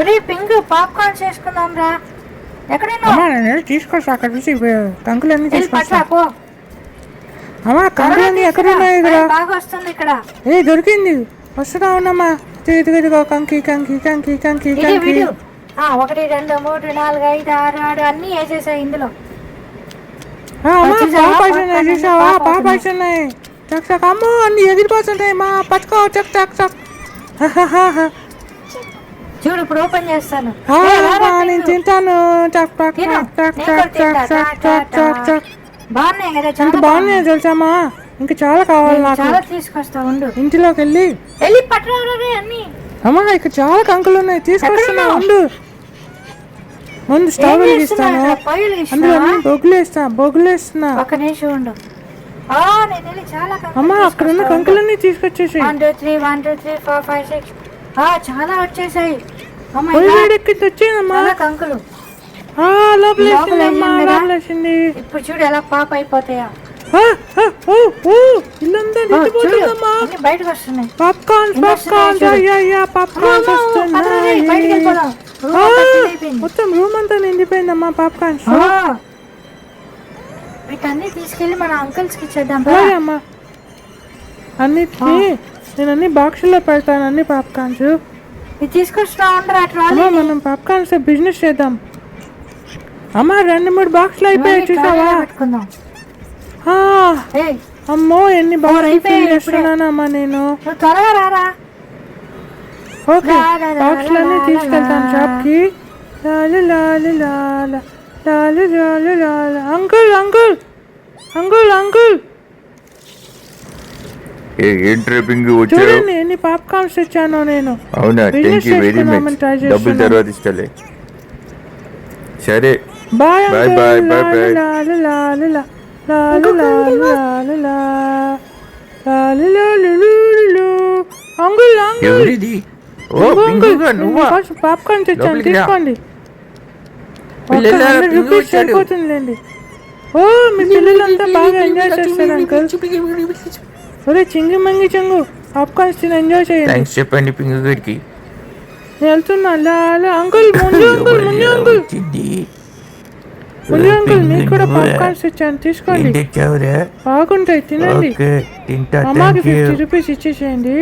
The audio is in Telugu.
ఒరే పింక్ పాప్కార్న్ చేసుకుందాం రా. ఎక్కడైనా తీసుకొస్తా అక్కడ నుంచి కంకులన్నీ తీసుకొస్తా. పో అమ్మా కంకులన్నీ ఎక్కడ ఉన్నాయి ఇక్కడ? బాగా వస్తుంది ఇక్కడ. ఏ దొరికింది. వస్తున్నా ఉన్నమ్మా. ఇదిగో ఇదిగో కంకి కంకి కంకి కంకి ఇది కంకి. ఒకటి రెండు మూడు నాలుగు ఐదు ఆరు ఆరు అన్ని వేసేసాయి ఇందులో. చూసావా? చక్ అమ్మో అన్ని ఎగిరిపోతుంటాయి మా పట్టుకో చక్ చక్ చక్. హహహహ. చూడు ఇప్పుడు ఓపెన్ చేస్తాను. నేను. తింటాను. బాగున్నాయి కదా ఎంత చాలా బాగున్నాయి తెలుసామా? ఇంకా చాలా కావాలి నాకు. చాలా తీసుకొస్తా ఉండు. ఇంటిలోకి వెళ్ళి వెళ్ళి అన్ని. అమ్మా ఇక్కడ చాలా కంకులు ఉన్నాయి. తీసుకొస్తున్నా? ఉండు. ముందు స్టవ్ వెలిగిస్తాను. అందులో? అన్ని బొగ్గులు వేస్తా బొగ్గులు వేస్తున్నా. ఒక నిమిషం ఉండు. అమ్మా అక్కడ ఉన్న. కంకులన్నీ తీసుకొచ్చేసి one two three one two three four five six. చాలా వచ్చేసాయి. కంకులు. ఆ, లోపల లోపల వేసింది అమ్మా వేసిందిరా? లోపల వేసింది ఇప్పుడు చూడు ఎలా పాప అయిపోతాయా. బయటకు వస్తున్నాయి. పాప్కార్న్ పాప్కార్న్ వస్తున్నాయి. మొత్తం రూమ్ అంతా నిండిపోయిందమ్మా పాప్కార్న్ వీటన్ని తీసుకెళ్ళి మన అంకుల్స్కి ఇచ్చేద్దాం అమ్మా. అన్నిటినీ నేను అన్ని బాక్సుల్లో పెడతాను అన్ని పాప్కార్న్స్ ఇది తీసుకొస్తా ఉండరా ట్రాలీ మనం పాప్కార్న్స్ బిజినెస్ చేద్దాం అమ్మా రెండు మూడు బాక్సులు అయిపోయాయి చూసావా పెట్టుకుందాం అమ్మో ఎన్ని బాక్సులు అయిపోయాయి ఫిల్. చేస్తున్నానమ్మా నేను నువ్వు త్వరగా రారా ఓకే లా, లా, లా, బాక్సులన్నీ తీసుకెళ్తాను. షాప్కి లాలి లాలి లాల లాలి లాలి లాల అంకుల్ అంకుల్ అంకుల్ అంకుల్ ఏ ఏంట్రా పింగి వచ్చావు చూడండి ఎన్ని పాప్కార్న్స్ తెచ్చానో నేను. అవునా? థ్యాంక్ యూ వెరీ చేసుకుందామని మచ్ try డబ్బులు చేస్తున్నా. తర్వాత ఇస్తలే. సరే. బాయ్ లూలి లు. అంకుల్ అంకుల్ ఎవరిది? ఓ పింగుగా నువ్వా? మీకోసం పాప్కార్న్ తెచ్చాను. తీసుకోండి. రూపీస్. సరిపోతుందిలేండి ఓ మీ పిల్లలంతా బాగా ఎంజాయ్ చేస్తారు అంకుల్ ఒరే చింగి మంగి చెంగు. పాప్కార్న్స్ తిని ఎంజాయ్ చేయండి. థ్యాంక్స్ చెప్పండి పింగు గారికి. నేను వెళ్తున్నా. లాలా అంకుల్ ముందు అంకుల్ ముందు అంకుల్. వచ్చింది? ముందు అంకుల్ మీకు కూడా. పాప్కార్న్స్ ఇచ్చాను తీసుకోండి. ఏం తెచ్చావురా? బాగుంటాయి తినండి. ఓకే తింటా అమ్మకి థ్యాంక్ యూ ఫిఫ్టీ రూపీస్ ఇచ్చేసేయండి.